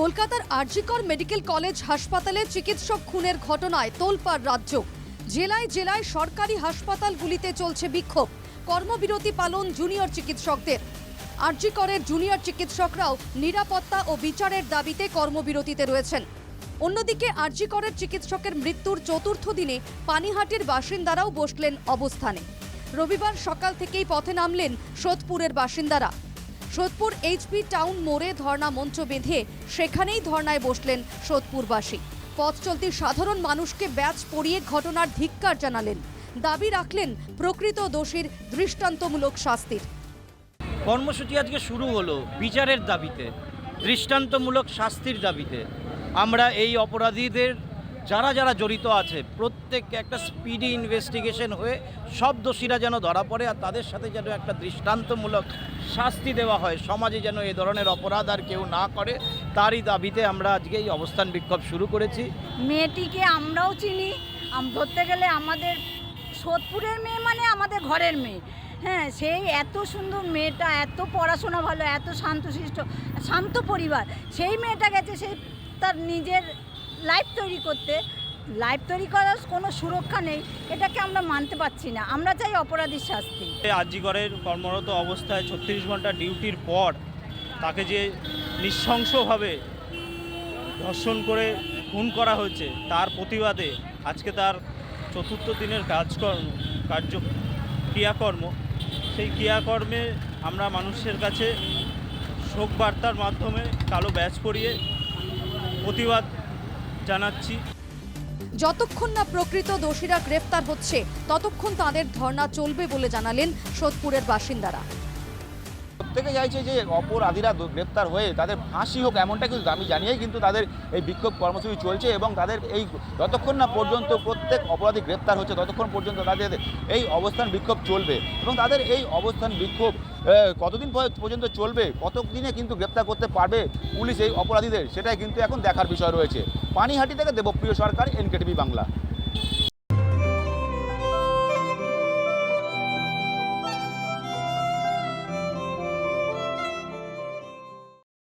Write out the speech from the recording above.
কলকাতার RG Kar medical college হাসপাতালে চিকিৎসক খুনের ঘটনায় তোলপাড় রাজ্য। জেলায় জেলায় সরকারি হাসপাতালগুলিতে চলছে বিক্ষোভ। কর্মবিরতি পালন জুনিয়র চিকিৎসকদের। আরজিকরের জুনিয়র চিকিৎসকরাও নিরাপত্তা ও বিচারের দাবিতে কর্মবিরতিতে রয়েছেন। অন্যদিকে আরজিকরের চিকিৎসকের মৃত্যুর চতুর্থ দিনে পানিহাটির বাসিন্দারাও বসলেন অবস্থানে। রবিবার সকাল থেকেই পথে নামলেন সোদপুরের বাসিন্দারা। সোদপুর এইচপি টাউন মোড়ে ধর্ণা মঞ্চ বেঁধে সেখানেই ধর্নায় বসলেন সোদপুরবাসী। পথ চলতি সাধারণ মানুষকে ব্যাচ পরিয়ে ঘটনার ধিক্কার জানালেন। দাবি রাখলেন প্রকৃত দোষীর দৃষ্টান্তমূলক শাস্তির। কর্মসূচি আজকে শুরু হলো বিচারের দাবিতে, দৃষ্টান্তমূলক শাস্তির দাবিতে। আমরা এই অপরাধীদের যারা যারা জড়িত আছে, প্রত্যেককে একটা স্পিডি ইনভেস্টিগেশন হয়ে সব দোষীরা যেন ধরা পড়ে আর তাদের সাথে যেন একটা দৃষ্টান্তমূলক শাস্তি দেওয়া হয়। সমাজে যেন এ ধরনের অপরাধ আর কেউ না করে, তারই দাবিতে আমরা আজকে এই অবস্থান বিক্ষোভ শুরু করেছি। মেয়েটিকে আমরাও চিনি। ধরতে গেলে আমাদের সোদপুরের মেয়ে মানে আমাদের ঘরের মেয়ে। হ্যাঁ সেই এত সুন্দর মেয়েটা, এত পড়াশোনা ভালো, এত শান্তশিষ্ট, শান্ত পরিবার। সেই মেয়েটা গেছে সেই তার নিজের লাইফ তৈরি করতে, লাইফ তৈরি করার কোনো সুরক্ষা নেই, এটাকে আমরা মানতে পারছি না। আমরা চাই অপরাধীর শাস্তি। আজিগড়ের কর্মরত অবস্থায় ছত্রিশ ঘণ্টা ডিউটির পর তাকে যে নৃশংসভাবে ধর্ষণ করে খুন করা হয়েছে, তার প্রতিবাদে আজকে তার চতুর্থ দিনের কাজকর্ম, কার্য ক্রিয়াকর্ম, সেই ক্রিয়াকর্মে আমরা মানুষের কাছে শোক বার্তার মাধ্যমে কালো ব্যাচ পরিয়ে প্রতিবাদ জানাচ্ছি। যতক্ষণ না প্রকৃত দোষীরা গ্রেফতার হচ্ছে, ততক্ষণ তাদের ধর্ণা চলবে বলে জানালেন সোদপুরের বাসিন্দারা। প্রত্যেকে চাইছে যে অপরাধীরা গ্রেপ্তার হয়ে তাদের ফাঁসি হোক এমনটা কিন্তু আমি জানিয়েই কিন্তু তাদের এই বিক্ষোভ কর্মসূচি চলছে এবং তাদের এই যতক্ষণ না পর্যন্ত প্রত্যেক অপরাধী গ্রেপ্তার হচ্ছে, ততক্ষণ পর্যন্ত তাদের এই অবস্থান বিক্ষোভ চলবে এবং তাদের এই অবস্থান বিক্ষোভ কতদিন পর- পর্যন্ত চলবে, কতদিনে কিন্তু গ্রেপ্তার করতে পারবে পুলিশ এই অপরাধীদের, সেটাই কিন্তু এখন দেখার বিষয় রয়েছে। পানিহাটি থেকে দেবপ্রিয় সরকার, এনকেটিভি বাংলা।